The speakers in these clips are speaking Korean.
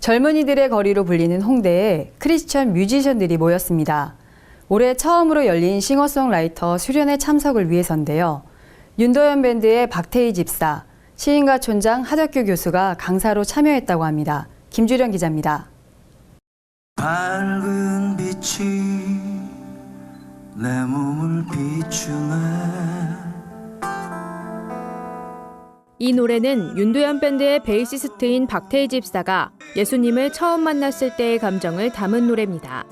젊은이들의 거리로 불리는 홍대에 크리스천 뮤지션들이 모였습니다. 올해 처음으로 열린 싱어송라이터 수련회 참석을 위해서인데요. 윤도현 밴드의 박태희 집사, 시인과 촌장 하덕규 교수가 강사로 참여했다고 합니다. 김주령 기자입니다. 밝은 빛이 내 몸을 비추네 이 노래는 윤도현 밴드의 베이시스트인 박태희 집사가 예수님을 처음 만났을 때의 감정을 담은 노래입니다.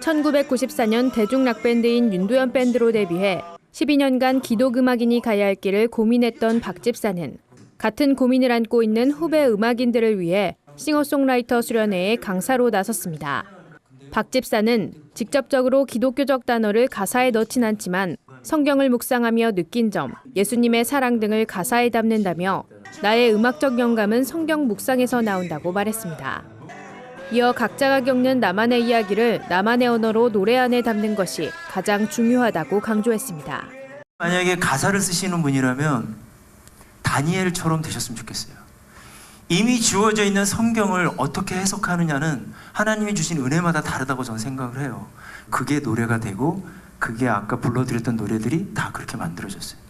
1994년 대중락 밴드인 윤도현 밴드로 데뷔해 12년간 기독음악인이 가야 할 길을 고민했던 박 집사는 같은 고민을 안고 있는 후배 음악인들을 위해 싱어송라이터 수련회에 강사로 나섰습니다. 박 집사는 직접적으로 기독교적 단어를 가사에 넣진 않지만 성경을 묵상하며 느낀 점, 예수님의 사랑 등을 가사에 담는다며 나의 음악적 영감은 성경 묵상에서 나온다고 말했습니다. 이어 각자가 겪는 나만의 이야기를 나만의 언어로 노래 안에 담는 것이 가장 중요하다고 강조했습니다. 만약에 가사를 쓰시는 분이라면 다니엘처럼 되셨으면 좋겠어요 이미 주어져 있는 성경을 어떻게 해석하느냐는 하나님이 주신 은혜마다 다르다고 저는 생각을 해요 그게 노래가 되고 그게 아까 불러드렸던 노래들이 다 그렇게 만들어졌어요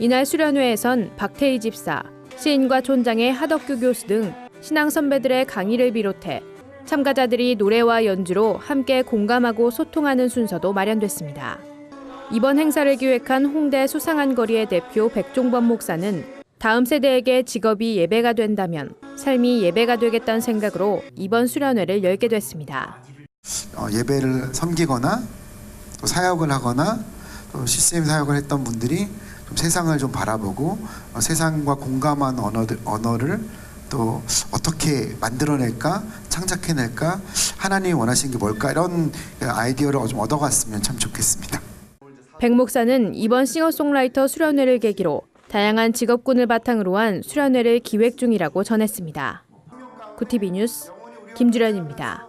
이날 수련회에선 박태희 집사, 시인과 촌장의 하덕규 교수 등 신앙 선배들의 강의를 비롯해 참가자들이 노래와 연주로 함께 공감하고 소통하는 순서도 마련됐습니다. 이번 행사를 기획한 홍대 수상한 거리의 대표 백종범 목사는 다음 세대에게 직업이 예배가 된다면 삶이 예배가 되겠다는 생각으로 이번 수련회를 열게 됐습니다. 어, 예배를 섬기거나 또 사역을 하거나 또 CCM 사역을 했던 분들이 좀 세상을 좀 바라보고 어, 세상과 공감한 언어들, 언어를 또 어떻게 만들어낼까 창작해낼까 하나님이 원하시는 게 뭘까 이런 아이디어를 좀 얻어갔으면 참 좋겠습니다. 백 목사는 이번 싱어송라이터 수련회를 계기로 다양한 직업군을 바탕으로 한 수련회를 기획 중이라고 전했습니다. 구티비 뉴스 김주련입니다.